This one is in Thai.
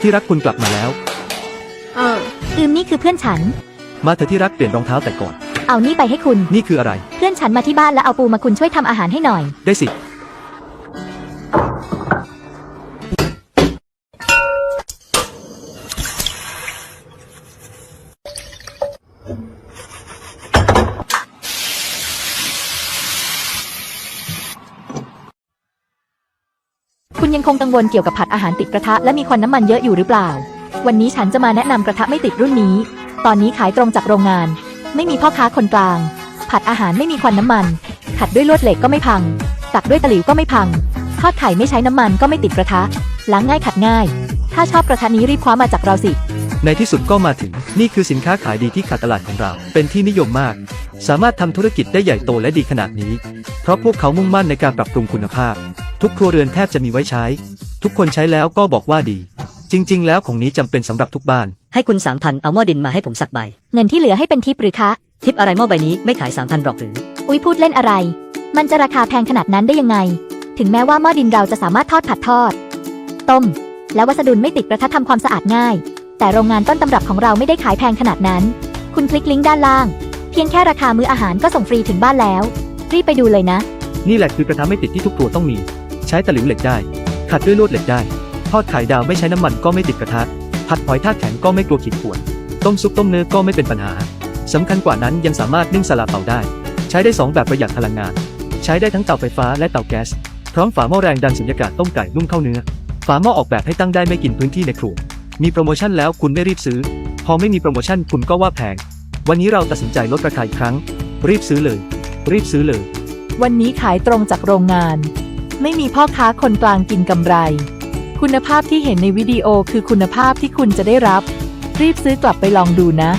ที่รักคุณกลับมาแล้ว เอออืมนี่คือเพื่อนฉัน มาเถอะที่รักเปลี่ยนรองเท้าแต่ก่อน เอานี่ไปให้คุณ นี่คืออะไร เพื่อนฉันมาที่บ้านแล้วเอาปูมาคุณช่วยทำอาหารให้หน่อย ได้สิ คุณยังคงกังวลเกี่ยวกับผัดอาหารติดกระทะและมีควันน้ำมันเยอะอยู่หรือเปล่า วันนี้ฉันจะมาแนะนำกระทะไม่ติดรุ่นนี้ ตอนนี้ขายตรงจากโรงงาน ไม่มีพ่อค้าคนกลาง ผัดอาหารไม่มีควันน้ำมันขัดด้วยลวดเหล็กก็ไม่พัง ตักด้วยตะหลิวก็ไม่พัง ทอดไข่ไม่ใช้น้ำมันก็ไม่ติดกระทะ ล้างง่ายขัดง่าย ถ้าชอบกระทะนี้รีบคว้ามาจากเราสิ ในที่สุดก็มาถึง นี่คือสินค้าขายดีที่ขาดตลาดของเรา เป็นที่นิยมมาก สามารถทำธุรกิจได้ใหญ่โตและดีขนาดนี้ เพราะพวกเขามุ่งมั่นในการปรับปรุงคุณภาพ ทุกครัวเรือนแทบจะมีไว้ใช้ ทุกคนใช้แล้วก็บอกว่าดี จริง ๆ แล้วของนี้จำเป็นสำหรับทุกบ้าน ให้คุณสามพันเอาหม้อดินมาให้ผมสักใบ เงินที่เหลือให้เป็นทิปหรือคะ ทิปอะไรหม้อใบนี้ไม่ขายสามพันหรอกหรือ อุ้ยพูดเล่นอะไร มันจะราคาแพงขนาดนั้นได้ยังไง ถึงแม้ว่าหม้อดินเราจะสามารถทอดผัดทอด ต้ม และวัสดุไม่ติดกระทะทำความสะอาดง่าย แต่โรงงานต้นตำรับของเราไม่ได้ขายแพงขนาดนั้น คุณคลิกลิงก์ด้านล่าง เพียงแค่ราคามื้ออาหารก็ส่งฟรีถึงบ้านแล้ว รีบไปดูเลยนะ นี่แหละคือกระทะไม่ติดที่ทุกครัวต้องมี ใช้ตะหลิวเหล็กได้ ขัดด้วยลวดเหล็กได้ ทอดไข่ดาวไม่ใช้น้ำมันก็ไม่ติดกระทะ ผัดหอยทากแข็งก็ไม่กลัวขีดข่วน ต้มซุปต้มเนื้อก็ไม่เป็นปัญหา สำคัญกว่านั้นยังสามารถนึ่งสลาเปาได้ ใช้ได้สองแบบประหยัดพลังงาน ใช้ได้ทั้งเตาไฟฟ้าและเตาแก๊ส พร้อมฝาหม้อแรงดันสุญญากาศต้มไก่นุ่มเข้าเนื้อ ฝาหม้อออกแบบให้ตั้งได้ไม่กินพื้นที่ในครัว มีโปรโมชั่นแล้วคุณไม่รีบซื้อ พอไม่มีโปรโมชั่นคุณก็ว่าแพง วันนี้เราตัดสินใจลดราคาอีกครั้ง รีบซื้อเลย รีบซื้อเลย วันนี้ขายตรงจากโรงงาน ไม่มีพ่อค้าคนกลางกินกำไร คุณภาพที่เห็นในวิดีโอคือคุณภาพที่คุณจะได้รับ รีบซื้อกลับไปลองดูนะ